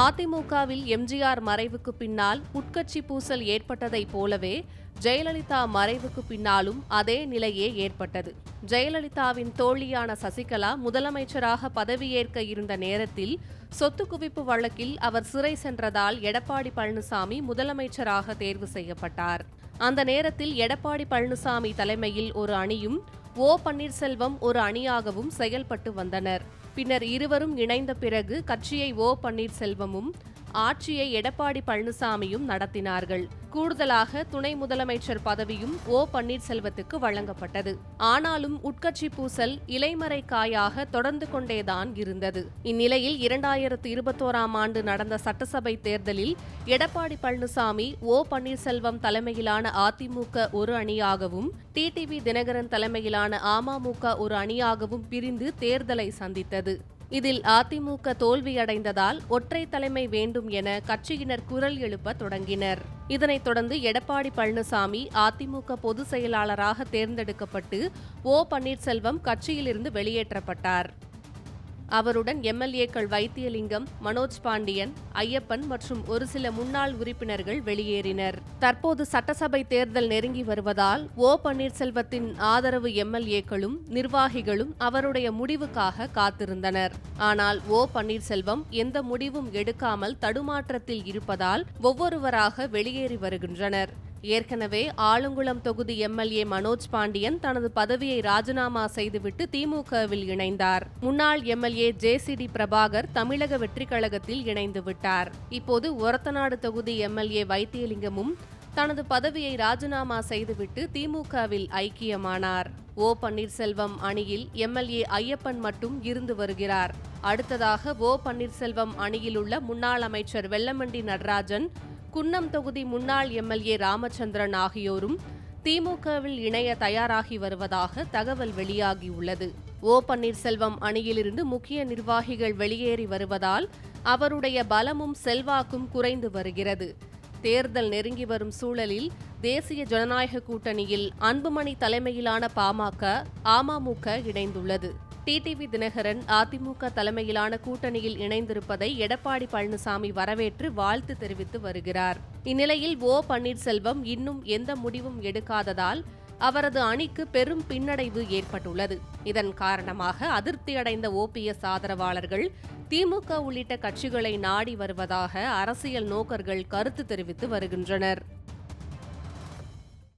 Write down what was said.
அதிமுகவில் எம்ஜிஆர் மறைவுக்கு பின்னால் உட்கட்சி பூசல் ஏற்பட்டதைப் போலவே ஜெயலலிதா மறைவுக்கு பின்னாலும் அதே நிலையே ஏற்பட்டது. ஜெயலலிதாவின் தோழியான சசிகலா முதலமைச்சராக பதவியேற்க இருந்த நேரத்தில் சொத்து குவிப்பு வழக்கில் அவர் சிறை சென்றதால் எடப்பாடி பழனிசாமி முதலமைச்சராக தேர்வு செய்யப்பட்டார். அந்த நேரத்தில் எடப்பாடி பழனிசாமி தலைமையில் ஒரு அணியும் ஓ பன்னீர்செல்வம் ஒரு அணியாகவும் செயல்பட்டு வந்தனர். பின்னர் இருவரும் இணைந்த பிறகு கட்சியை ஓ பன்னீர்செல்வமும் ஆட்சியை எடப்பாடி பழனிசாமியும் நடத்தினார்கள். கூடுதலாக துணை முதலமைச்சர் பதவியும் ஓ பன்னீர்செல்வத்துக்கு வழங்கப்பட்டது. ஆனாலும் உட்கட்சி பூசல் இலைமறை காயாக தொடர்ந்து கொண்டேதான் இருந்தது. இந்நிலையில் இரண்டாயிரத்து இருபத்தோராம் ஆண்டு நடந்த சட்டசபை தேர்தலில் எடப்பாடி பழனிசாமி ஓ பன்னீர்செல்வம் தலைமையிலான அதிமுக ஒரு அணியாகவும் டிடிவி தினகரன் தலைமையிலான அமமுக ஒரு அணியாகவும் பிரிந்து தேர்தலை சந்தித்தது. இதில் அதிமுக தோல்வியடைந்ததால் ஒற்றை தலைமை வேண்டும் என கட்சியினர் குரல் எழுப்ப தொடங்கினர். இதனைத் தொடர்ந்து எடப்பாடி பழனிசாமி அதிமுக பொதுச் செயலாளராக தேர்ந்தெடுக்கப்பட்டு ஓ பன்னீர்செல்வம் கட்சியிலிருந்து வெளியேற்றப்பட்டார். அவருடன் எம்எல்ஏக்கள் வைத்தியலிங்கம் மனோஜ் பாண்டியன் ஐயப்பன் மற்றும் ஒரு சில முன்னாள் உறுப்பினர்கள் வெளியேறினர். தற்போது சட்டசபை தேர்தல் நெருங்கி வருவதால் ஓ பன்னீர்செல்வத்தின் ஆதரவு எம்எல்ஏக்களும் நிர்வாகிகளும் அவருடைய முடிவுக்காக காத்திருந்தனர். ஆனால் ஓ பன்னீர்செல்வம் எந்த முடிவும் எடுக்காமல் தடுமாற்றத்தில் இருப்பதால் ஒவ்வொருவராக வெளியேறி வருகின்றனர். ஏற்கனவே ஆலங்குளம் தொகுதி எம்எல்ஏ மனோஜ் பாண்டியன் தனது பதவியை ராஜினாமா செய்துவிட்டு திமுகவில் இணைந்தார். முன்னாள் எம்எல்ஏ ஜேசிடி பிரபாகர் தமிழக வெற்றி கழகத்தில் இணைந்து விட்டார். இப்போது ஒரத்தநாடு தொகுதி எம்எல்ஏ வைத்தியலிங்கமும் தனது பதவியை ராஜினாமா செய்துவிட்டு திமுகவில் ஐக்கியமானார். ஓ பன்னீர்செல்வம் அணியில் எம்எல்ஏ ஐயப்பன் மட்டும் இருந்து வருகிறார். அடுத்ததாக ஓ பன்னீர்செல்வம் அணியில் உள்ள முன்னாள் அமைச்சர் வெல்லமண்டி நடராஜன் குன்னம் தொகுதி முன்னாள் எம்எல்ஏ ராமச்சந்திரன் ஆகியோரும் திமுகவில் இணைய தயாராகி வருவதாக தகவல் வெளியாகியுள்ளது. ஓ பன்னீர்செல்வம் அணியிலிருந்து முக்கிய நிர்வாகிகள் வெளியேறி வருவதால் அவருடைய பலமும் செல்வாக்கும் குறைந்து வருகிறது. தேர்தல் நெருங்கி வரும் சூழலில் தேசிய ஜனநாயக கூட்டணியில் அன்புமணி தலைமையிலான பாமக அமமுக இணைந்துள்ளது. டிடிவி தினகரன் அதிமுக தலைமையிலான கூட்டணியில் இணைந்திருப்பதை எடப்பாடி பழனிசாமி வரவேற்று வாழ்த்து தெரிவித்து வருகிறார். இந்நிலையில் ஓ பன்னீர்செல்வம் இன்னும் எந்த முடிவும் எடுக்காததால் அவரது அணிக்கு பெரும் பின்னடைவு ஏற்பட்டுள்ளது. இதன் காரணமாக அதிருப்தியடைந்த ஓபிஎஸ் ஆதரவாளர்கள் திமுக உள்ளிட்ட கட்சிகளை நாடி வருவதாக அரசியல் நோக்கர்கள் கருத்து தெரிவித்து வருகின்றனர்.